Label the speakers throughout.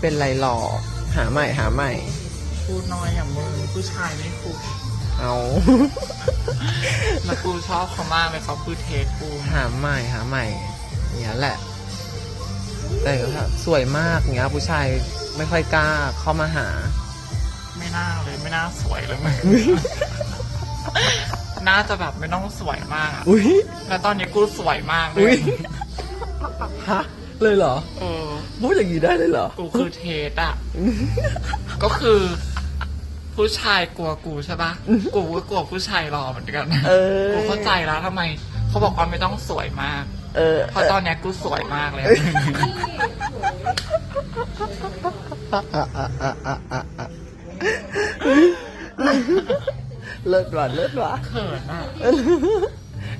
Speaker 1: เป็นไรหรอก หาใหม่หาใหม่
Speaker 2: พูดน้อยอย่างมึงผู้ชายไม่คุก
Speaker 1: เอา
Speaker 2: แล้วกูชอบเขามากเลยเขาคือเทสกู
Speaker 1: หาใหม่หาใหม่อย่างนี้ยแหละ แต่ก็สวยมากเงี้ย ผู้ชายไม่ค่อยกล้าเข้ามาหา
Speaker 2: ไม่น่าเลยไม่น่าสวยเลยมึง น่าจะแบบไม่ต้องสวยมากอะ
Speaker 1: อุ้ย
Speaker 2: แล้วตอนนี้กูสวยมากเล
Speaker 1: อุ๊
Speaker 2: ย
Speaker 1: ย ฮะ เลยเหรอ
Speaker 2: เออ
Speaker 1: พูดอย่างนี้ได้เลยเหรอ
Speaker 2: กูคือเทสอะก็คือ ผู้ชายกลัวกูใช่ปะกูก็กลัวผู้ชายรอเหมือนกัน
Speaker 1: เออ
Speaker 2: กูเข้าใจแล้วทำไม เขาบอกว่าไม่ต้องสวยมาก
Speaker 1: เออ
Speaker 2: เพราะตอนเนี้ยกูสวยมากเลย
Speaker 1: อะอะอะอะอะอะอะเลิศว่ะเลิศว่ะ
Speaker 2: เขินอะ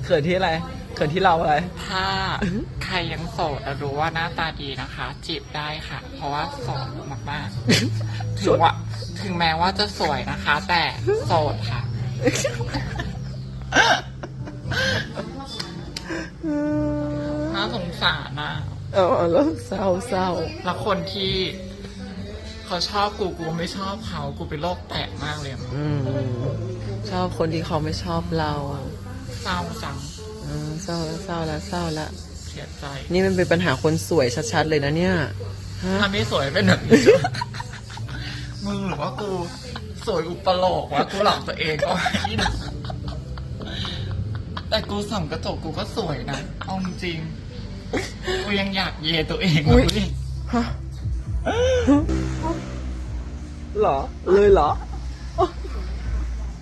Speaker 1: เขินที่อะไรเขินที่เราอะไร
Speaker 2: ถ้าใครยังโสดและรู้ว่าหน้าตาดีนะคะ จีบได้ค่ะ เพราะว่าโสดมากๆถึงว่าถึงแม้ว่าจะสวยนะคะ แต่โสดค่ะ น่าสงสารนะ
Speaker 1: เอาเอาแล้วเศร้าเศร้า
Speaker 2: แล้วคนที่เขาชอบกูกูไม่ชอบเขากูเป็นโรคแตกมากเลยอะ
Speaker 1: อืมชอบคนที่เขาไม่ชอบเรา
Speaker 2: เศร้าจัง
Speaker 1: อืมเศ ร้าแล้วเศร้าแล้วเศร้าแล้ว
Speaker 2: เสียใจ
Speaker 1: นี่มันเป็นปัญหาคนสวยชัดๆเลยนะเนี่ยฮะ
Speaker 2: ถ้าไม่สวยเป็นแบบนี้ใช่ไหมมึงหรือว่ากูสวยอุปโลกวะกูหลอกตัวเองก็ไม่ได้แต่กูส่องกระจกกูก็สวยนะเอาจริงกูยังอยากเยตัวเองเลยดิ
Speaker 1: ฮะเหรอ เลยเหรอ